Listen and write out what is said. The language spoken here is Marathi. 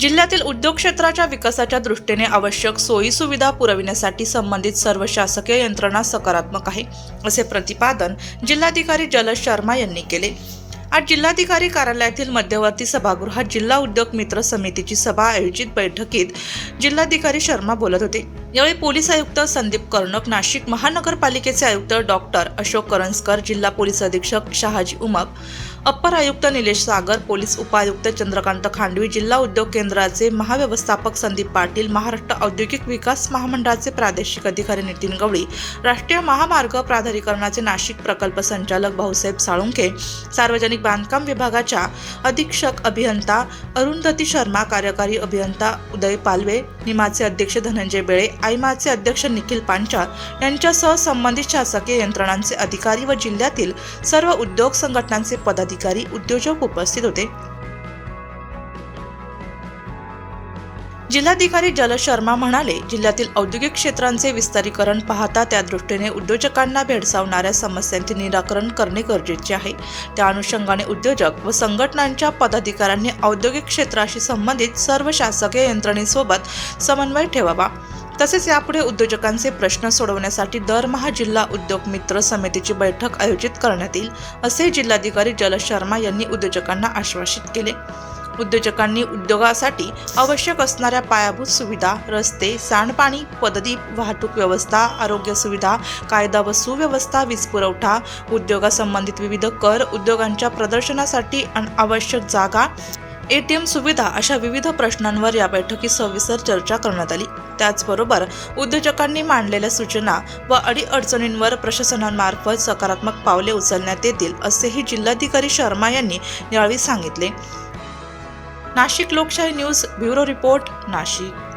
जिल्ह्यातील उद्योग क्षेत्राच्या विकासाच्या दृष्टीने आवश्यक सोयी सुविधा पुरविण्यासाठी संबंधित सर्व शासकीय यंत्रणा सकारात्मक आहे असे प्रतिपादन जिल्हाधिकारी जलज शर्मा यांनी केले. आज जिल्हाधिकारी कार्यालयातील मध्यवर्ती सभागृहात जिल्हा उद्योग मित्र समितीची सभा आयोजित बैठकीत जिल्हाधिकारी शर्मा बोलत होते. यावेळी पोलीस आयुक्त संदीप कर्णक नाशिक महानगरपालिकेचे आयुक्त डॉक्टर अशोक करंजकर जिल्हा पोलीस अधीक्षक शहाजी उमप अप्पर आयुक्त निलेश सागर पोलीस उपायुक्त चंद्रकांत खांडवी जिल्हा उद्योग केंद्राचे महाव्यवस्थापक संदीप पाटील महाराष्ट्र औद्योगिक विकास महामंडळाचे प्रादेशिक अधिकारी नितीन गवळी राष्ट्रीय महामार्ग प्राधिकरणाचे नाशिक प्रकल्प संचालक भाऊसाहेब साळुंखे सार्वजनिक बांधकाम विभागाच्या अधीक्षक अभियंता अरुंधती शर्मा कार्यकारी अभियंता उदय पालवे निमाचे अध्यक्ष धनंजय बेळे आयमाचे अध्यक्ष निखिल पांचाळ यांच्यासह संबंधित शासकीय यंत्रणांचे अधिकारी व जिल्ह्यातील सर्व उद्योग संघटनांचे पदाधिकारी उद्योजक उपस्थित होते. जिल्हाधिकारी जल शर्मा म्हणाले जिल्ह्यातील औद्योगिक क्षेत्रांचे विस्तारीकरण पाहता त्या दृष्टीने उद्योजकांना भेडसावणाऱ्या समस्यांचे निराकरण करणे गरजेचे आहे. त्या अनुषंगाने उद्योजक व संघटनांच्या पदाधिकाऱ्यांनी औद्योगिक क्षेत्राशी संबंधित सर्व शासकीय यंत्रणेसोबत समन्वय ठेवावा. तसेच यापुढे उद्योजकांचे प्रश्न सोडवण्यासाठी दरमहा जिल्हा उद्योग मित्र समितीची बैठक आयोजित करण्यात येईल असे जिल्हाधिकारी जल शर्मा यांनी उद्योजकांना आश्वासित केले. उद्योजकांनी उद्योगासाठी आवश्यक असणाऱ्या पायाभूत सुविधा रस्ते सांडपाणी पददीप वाहतूक व्यवस्था आरोग्य सुविधा कायदा व सुव्यवस्था वीज पुरवठा उद्योगासंबंधित विविध कर उद्योगांच्या प्रदर्शनासाठी आवश्यक जागा एटीएम सुविधा अशा विविध प्रश्नांवर या बैठकीत सविस्तर चर्चा करण्यात आली. त्याचबरोबर उद्योजकांनी मांडलेल्या सूचना व अडीअडचणींवर प्रशासनामार्फत सकारात्मक पावले उचलण्यात येतील असेही जिल्हाधिकारी शर्मा यांनी यावेळी सांगितले. नाशिक लोकशाही न्यूज ब्युरो रिपोर्ट नाशिक.